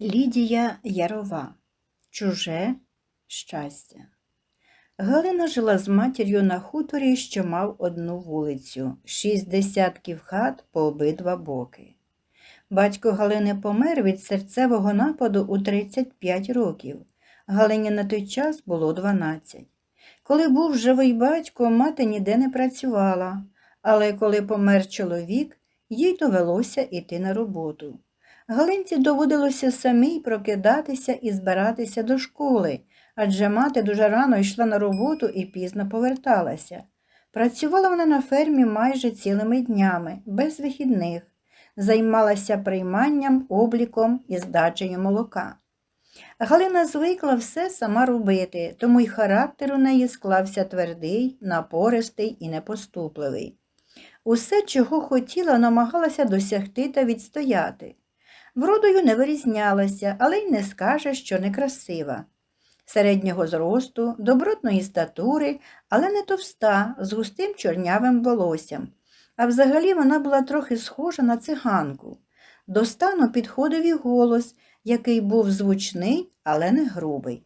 Лідія Ярова. Чуже щастя. Галина жила з матір'ю на хуторі, що мав одну вулицю, шість десятків хат по обидва боки. Батько Галини помер від серцевого нападу у 35 років. Галині на той час було 12. Коли був живий батько, мати ніде не працювала, але коли помер чоловік, їй довелося йти на роботу. Галинці доводилося самій прокидатися і збиратися до школи, адже мати дуже рано йшла на роботу і пізно поверталася. Працювала вона на фермі майже цілими днями, без вихідних, займалася прийманням, обліком і здачею молока. Галина звикла все сама робити, тому й характер у неї склався твердий, напористий і непоступливий. Усе, чого хотіла, намагалася досягти та відстояти. Вродою не вирізнялася, але й не скаже, що некрасива. Середнього зросту, добротної статури, але не товста, з густим чорнявим волоссям. А взагалі вона була трохи схожа на циганку. До стану підходив і голос, який був звучний, але не грубий.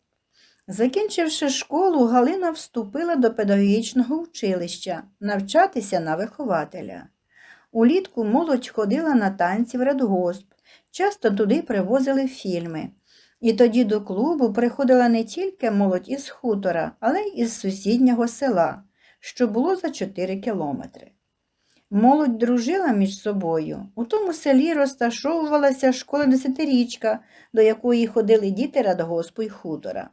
Закінчивши школу, Галина вступила до педагогічного училища навчатися на вихователя. Улітку молодь ходила на танці в радгосп, часто туди привозили фільми. І тоді до клубу приходила не тільки молодь із хутора, але й із сусіднього села, що було за 4 кілометри. Молодь дружила між собою. У тому селі розташовувалася школа десятирічка, до якої ходили діти радгоспу й хутора.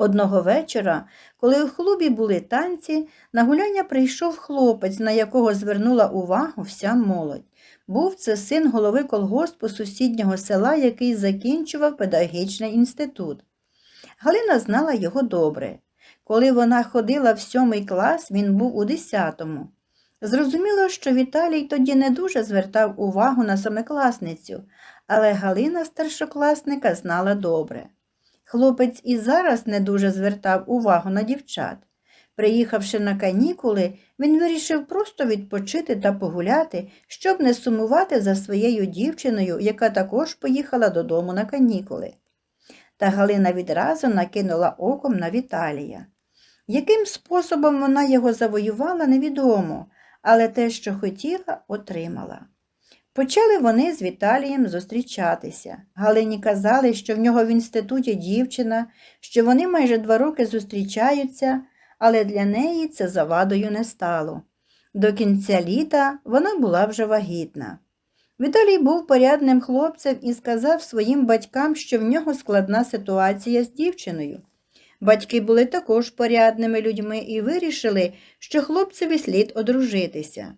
Одного вечора, коли в клубі були танці, на гуляння прийшов хлопець, на якого звернула увагу вся молодь. Був це син голови колгоспу сусіднього села, який закінчував педагогічний інститут. Галина знала його добре. Коли вона ходила в сьомий клас, він був у десятому. Зрозуміло, що Віталій тоді не дуже звертав увагу на семикласницю, але Галина старшокласника знала добре. Хлопець і зараз не дуже звертав увагу на дівчат. Приїхавши на канікули, він вирішив просто відпочити та погуляти, щоб не сумувати за своєю дівчиною, яка також поїхала додому на канікули. Та Галина відразу накинула оком на Віталія. Яким способом вона його завоювала, невідомо, але те, що хотіла, отримала. Почали вони з Віталієм зустрічатися. Галині казали, що в нього в інституті дівчина, що вони майже два роки зустрічаються, але для неї це завадою не стало. До кінця літа вона була вже вагітна. Віталій був порядним хлопцем і сказав своїм батькам, що в нього складна ситуація з дівчиною. Батьки були також порядними людьми і вирішили, що хлопцеві слід одружитися.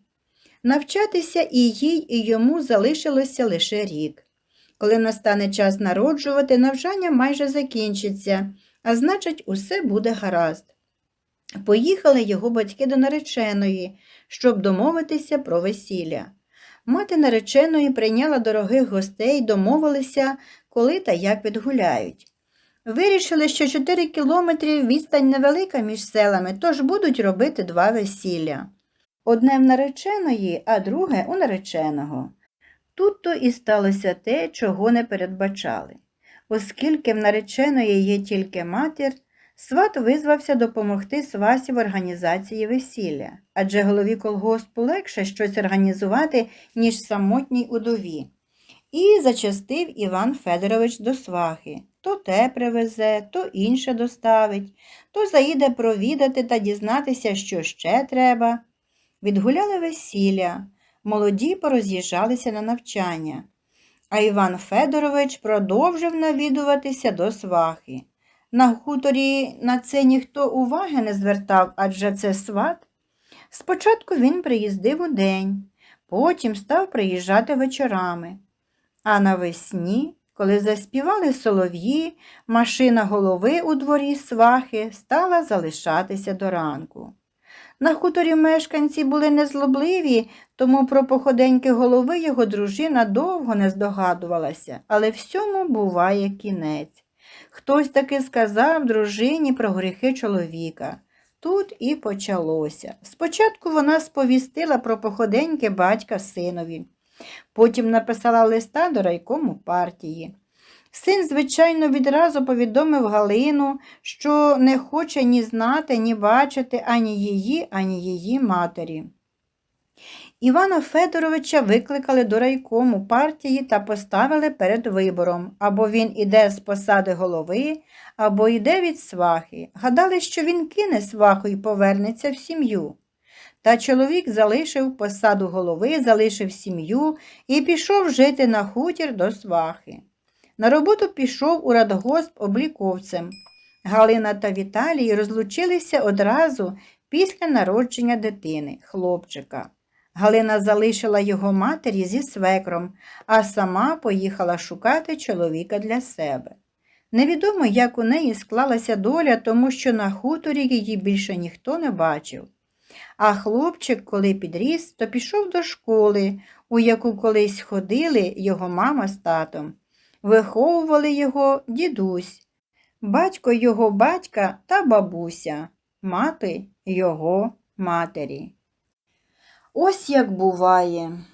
Навчатися і їй, і йому залишилося лише рік. Коли настане час народжувати, навчання майже закінчиться, а значить, усе буде гаразд. Поїхали його батьки до нареченої, щоб домовитися про весілля. Мати нареченої прийняла дорогих гостей, домовилися, коли та як відгуляють. Вирішили, що 4 кілометри відстань невелика між селами, тож будуть робити два весілля. Одне в нареченої, а друге у нареченого. Тут то і сталося те, чого не передбачали. Оскільки в нареченої є тільки матір, сват визвався допомогти свасі в організації весілля, адже голові колгоспу легше щось організувати, ніж самотній удові. І зачастив Іван Федорович до свахи. То те привезе, то інше доставить, то заїде провідати та дізнатися, що ще треба. Відгуляли весілля, молоді пороз'їжджалися на навчання, а Іван Федорович продовжив навідуватися до свахи. На хуторі на це ніхто уваги не звертав, адже це сват. Спочатку він приїздив у день, потім став приїжджати вечорами. А навесні, коли заспівали солов'ї, машина голови у дворі свахи стала залишатися до ранку. На хуторі мешканці були незлобливі, тому про походеньки голови його дружина довго не здогадувалася, але всьому буває кінець. Хтось таки сказав дружині про гріхи чоловіка. Тут і почалося. Спочатку вона сповістила про походеньки батька синові, потім написала листа до райкому партії. Син, звичайно, відразу повідомив Галину, що не хоче ні знати, ні бачити ані її, ані її матері. Івана Федоровича викликали до райкому партії та поставили перед вибором або він іде з посади голови, або йде від свахи. Гадали, що він кине сваху і повернеться в сім'ю. Та чоловік залишив посаду голови, залишив сім'ю і пішов жити на хутір до свахи. На роботу пішов у радгосп обліковцем. Галина та Віталій розлучилися одразу після народження дитини, хлопчика. Галина залишила його матері зі свекром, а сама поїхала шукати чоловіка для себе. Невідомо, як у неї склалася доля, тому що на хуторі її більше ніхто не бачив. А хлопчик, коли підріс, то пішов до школи, у яку колись ходили його мама з татом. Виховували його дідусь, батько його батька та бабуся, мати його матері. Ось як буває.